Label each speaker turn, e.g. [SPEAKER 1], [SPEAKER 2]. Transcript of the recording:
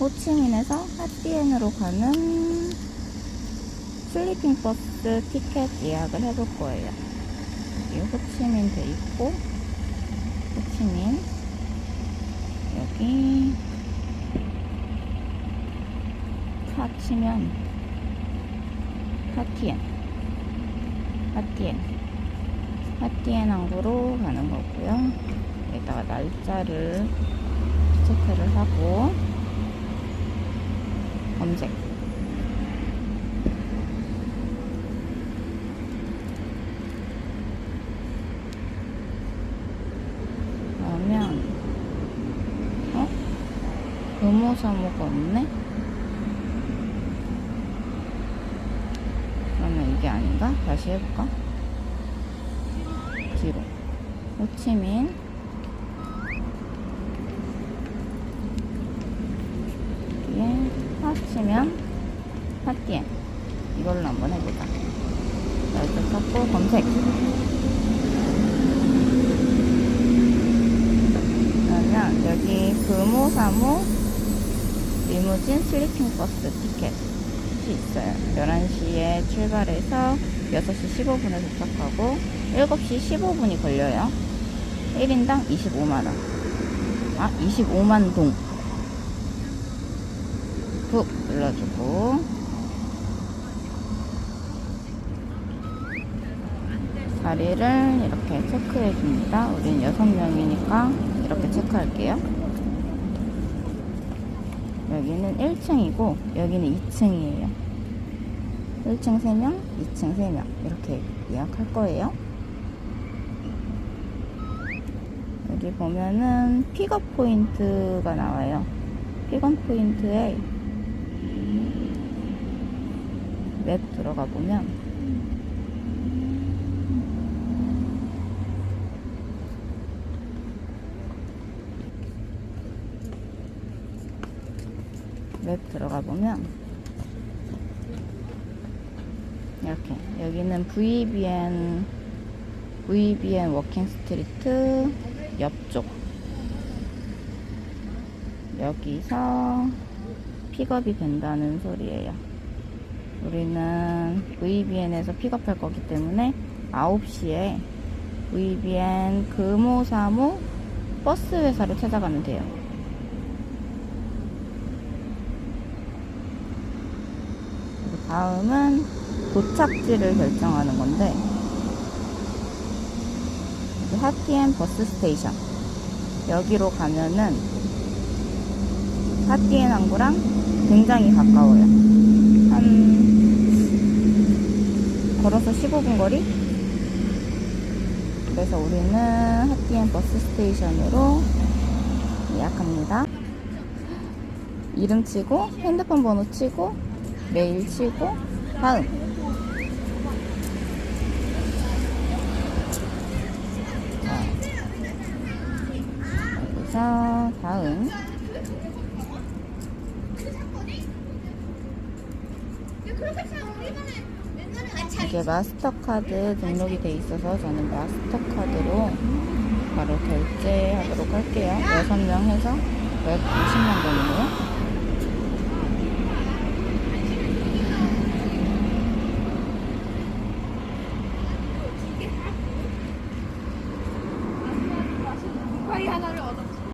[SPEAKER 1] 호치민에서 하티엔으로 가는 슬리핑 버스 티켓 예약을 해볼 거예요. 여기 호치민 돼 있고, 호치민. 여기, 차 치면, 하티엔. 하티엔. 하티엔 항구로 가는 거고요. 여기다가 날짜를 체크를 하고, 검색. 그러면, 어? 금호사모가 없네? 그러면 이게 아닌가? 다시 해볼까? 뒤로. 호치민. 하치면 하티엔. 이걸로 한번 해보자. 날짜 찾고 검색. 그러면 여기 금호사모 리무진 슬리핑 버스 티켓이 있어요. 11시에 출발해서 6시 15분에 도착하고 7시 15분이 걸려요. 1인당 25만원. 아, 25만 동. 꾹 눌러주고. 자리를 이렇게 체크해 줍니다. 우린 6명이니까 이렇게 체크할게요. 여기는 1층이고 여기는 2층이에요. 1층 3명, 2층 3명 이렇게 예약할 거예요. 여기 보면은 픽업 포인트가 나와요. 픽업 포인트에 맵 들어가 보면 맵 들어가 보면 이렇게 여기는 VBN VBN 워킹 스트리트 옆쪽 여기서 픽업이 된다는 소리예요. 우리는 VBN에서 픽업할 거기 때문에 9시에 VBN 금호사무 버스 회사로 찾아가면 돼요. 다음은 도착지를 결정하는 건데 하티엔 버스 스테이션 여기로 가면은 하티엔 항구랑 굉장히 가까워요. 한 걸어서 15분 거리? 그래서 우리는 하티엔 버스 스테이션으로 예약합니다. 이름 치고 핸드폰 번호 치고 메일 치고 다음 자, 다음 이게 마스터카드 등록이 돼 있어서 저는 마스터카드로 바로 결제하도록 할게요. 6명 해서 120만 원이에요.